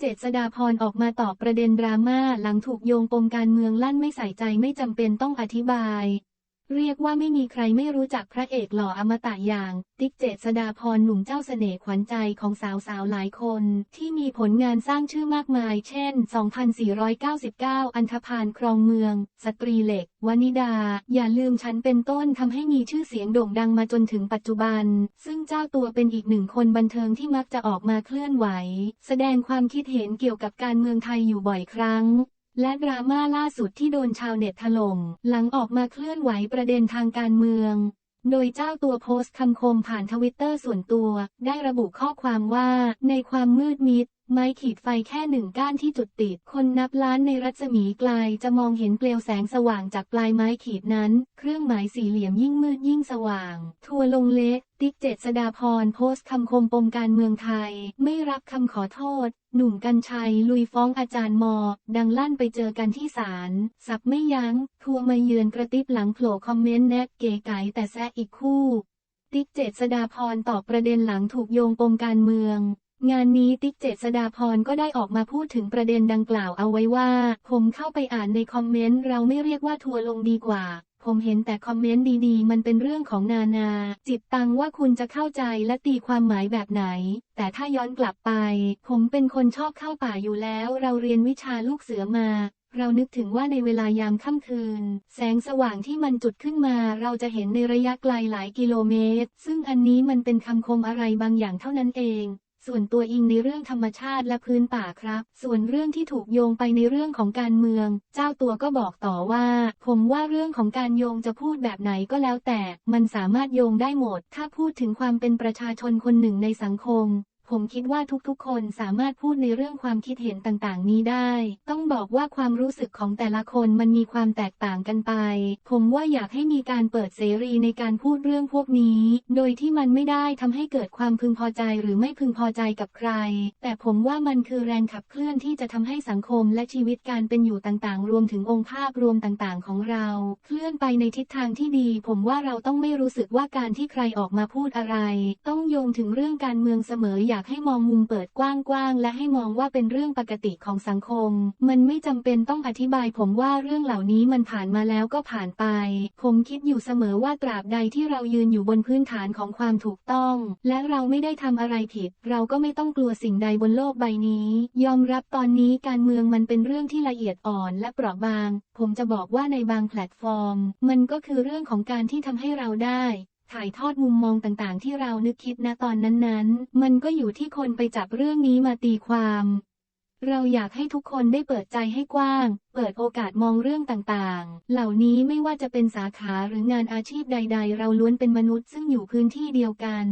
เจษดาพรออกมาตอบประเด็นดราม่าหลังถูกโยงปมการเมืองลั่นไม่ใส่ใจไม่จำเป็นต้องอธิบาย เรียกว่าไม่มีใครไม่รู้จักพระเอกหล่ออมตะอย่าง ติ๊กเจษดาพรหนุ่มเจ้าเสน่ห์ขวัญใจของสาวๆหลายคน ที่มีผลงานสร้างชื่อมากมาย เช่น 2499 อันธพาลครองเมือง สตรีเหล็ก วนิดา อย่าลืมฉันเป็นต้นทำให้มีชื่อเสียงโด่งดังมาจนถึงปัจจุบัน ซึ่งเจ้าตัวเป็นอีกหนึ่งคนบันเทิงที่มักจะออกมาเคลื่อนไหว แสดงความคิดเห็นเกี่ยวกับการเมืองไทยอยู่บ่อยครั้ง และดราม่าล่าสุดที่โดนชาวเน็ตถล่ม หลังออกมาเคลื่อนไหวประเด็นทางการเมือง โดยเจ้าตัวโพสต์คำคมผ่านทวิตเตอร์ส่วนตัว ได้ระบุข้อความว่า ในความมืดมิด ไม้ขีดไฟแค่หนึ่งก้านที่จุดติด คนนับล้านในรัศมีไกลจะมองเห็นเปลวแสงสว่างจากปลายไม้ขีดนั้น เครื่องหมายสี่เหลี่ยมยิ่งมืดยิ่งสว่าง ทัวร์ลงเละติ๊กเจษดาพรโพสต์คำคมปมการเมืองไทย ไม่รับคำขอโทษ หนุ่มกัญชัย ลุยฟ้องอาจารย์มอ ดังลั่นไปเจอกันที่ศาลสับไม่ยัง้ง ทัวร์มาเยือนกระติบหลังโผล่คอมเมนต์แนบเก๋ไก๋แต่แซะอีกคู่ ติ๊กเจษดาพรตอบประเด็นหลังถูกโยงปมการเมือง งานนี้ติ๊กเจษดาพรก็ได้ออกมาพูดถึงประเด็นดังกล่าวเอาไว้ว่า ผมเข้าไปอ่านในคอมเมนต์เราไม่เรียกว่าทัวร์ลงดีกว่า ผมเห็นแต่คอมเมนต์ดีๆ มันเป็นเรื่องของนานา จิตตังว่าคุณจะเข้าใจและตีความหมายแบบไหน แต่ถ้าย้อนกลับไป ผมเป็นคนชอบเข้าป่าอยู่แล้ว เราเรียนวิชาลูกเสือมาเรานึกถึงว่าในเวลายามค่ำคืน แสงสว่างที่มันจุดขึ้นมา เราจะเห็นในระยะไกลหลายกิโลเมตร ซึ่งอันนี้มันเป็นคำคมอะไรบางอย่างเท่านั้นเอง ส่วนตัวอิงในเรื่องธรรมชาติและพื้นป่าครับ ส่วนเรื่องที่ถูกโยงไปในเรื่องของการเมือง เจ้าตัวก็บอกต่อว่า ผมว่าเรื่องของการโยงจะพูดแบบไหนก็แล้วแต่ มันสามารถโยงได้หมด ถ้าพูดถึงความเป็นประชาชนคนหนึ่งในสังคม ผมคิดว่าทุกๆ คนสามารถพูดในเรื่องความคิดเห็นต่างๆ นี้ได้ ต้องบอกว่าความรู้สึกของแต่ละคนมันมีความแตกต่างกันไป ผมว่าอยากให้มีการเปิดเสรีในการพูดเรื่องพวกนี้ โดยที่มันไม่ได้ทำให้เกิดความพึงพอใจหรือไม่พึงพอใจกับใคร แต่ผมว่ามันคือแรงขับเคลื่อนที่จะทำให้สังคมและชีวิตการเป็นอยู่ต่างๆ รวมถึงองค์ภาพรวมต่างๆ ของเรา เคลื่อนไปในทิศทางที่ดี ผมว่าเราต้องไม่รู้สึกว่าการที่ใครออกมาพูดอะไร ต้องโยงถึงเรื่องการเมืองเสมออยากให้มองมุมเปิดกว้างๆ และให้มองว่าเป็นเรื่องปกติของสังคม มันไม่จำเป็นต้องอธิบายผมว่าเรื่องเหล่านี้มันผ่านมาแล้วก็ผ่านไป ผมคิดอยู่เสมอว่าตราบใดที่เรายืนอยู่บนพื้นฐานของความถูกต้อง และเราไม่ได้ทำอะไรผิด เราก็ไม่ต้องกลัวสิ่งใดบนโลกใบนี้ ยอมรับตอนนี้การเมืองมันเป็นเรื่องที่ละเอียดอ่อนและเปราะบาง ผมจะบอกว่าในบางแพลตฟอร์ม มันก็คือเรื่องของการที่ทำให้เราได้ ถ่ายทอดมุมมองต่างๆ ที่เรานึกคิดณตอนนั้นๆ มันก็อยู่ที่คนไปจับเรื่องนี้มาตีความ เราอยากให้ทุกคนได้เปิดใจให้กว้าง เปิดโอกาสมองเรื่องต่างๆ เหล่านี้ไม่ว่าจะเป็นสาขาหรืองานอาชีพใด ๆ เราล้วนเป็นมนุษย์ซึ่งอยู่พื้นที่เดียวกัน